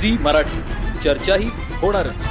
Zee Marathi. चर्चाही होणारच.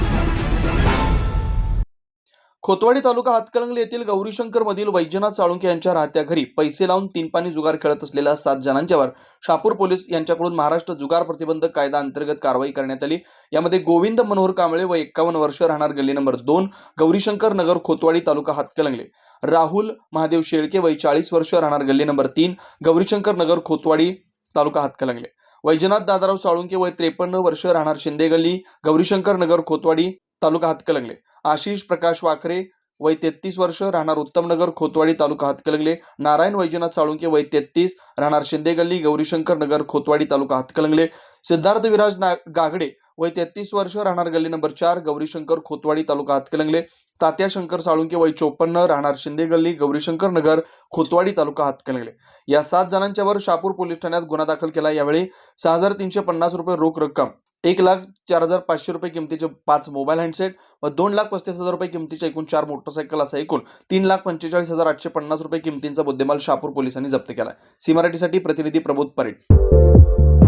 खोतवाडी तालुका हातकलंगले येथील गौरीशंकर मधील वैजनाथ साळुंके यांच्या राहत्या घरी पैसे लावून तीन पाणी जुगार खेळत असलेल्या सात जणांच्यावर शापूर पोलीस यांच्याकडून महाराष्ट्र जुगार प्रतिबंधक कायदा अंतर्गत कारवाई करण्यात आली. यामध्ये गोविंद मनोहर कांबळे व एक्कावन्न वर्ष राहणार गल्ली नंबर दोन गौरीशंकर नगर खोतवाडी तालुका हातकलंगले राहुल महादेव शेळके वय चाळीस वर्ष राहणार गल्ली नंबर तीन गौरीशंकर नगर खोतवाडी तालुका हातकलंगले वैजनाथ दादाराव साळुंके वय त्रेपन्न वर्ष राहणार शिंदे गल्ली गौरीशंकर नगर खोतवाडी तालुका हातकलंगले. आशिष प्रकाश वाखरे वय तेहतीस वर्ष राहणार उत्तमनगर खोतवाडी तालुका हातकलंगले. नारायण वैजनाथ साळुंके वय तेहतीस राहणार शिंदे गल्ली गौरीशंकर नगर खोतवाडी तालुका हातकलंगले. सिद्धार्थ विराज ना गागडे वय तेहतीस वर्ष राहणार गल्ली नंबर चार गौरीशंकर खोतवाडी तालुका हातकलंगले. तात्या शंकर साळुंके वय चोपन्न राहणार शिंदे गल्ली गौरीशंकर नगर खोतवाडी तालुका हातकलंगले. या सात जणांच्यावर शापूर पोलीस ठाण्यात गुन्हा दाखल केला. यावेळी सहा हजार तीनशे पन्नास रुपये रोख रक्कम एक लाख चार हजार पाचशे रुपये किमतीचे पाच मोबाईल हँडसेट व दोन लाख पस्तीस हजार रुपये किमतीचे एकूण चार मोटरसायकल असा एकूण तीन लाख पंचेचाळीस हजार आठशे पन्नास रुपये किमतींचा मुद्देमाल शापूर पोलिसांनी जप्त केला. सी मराठीसाठी प्रतिनिधी प्रबोध परेड.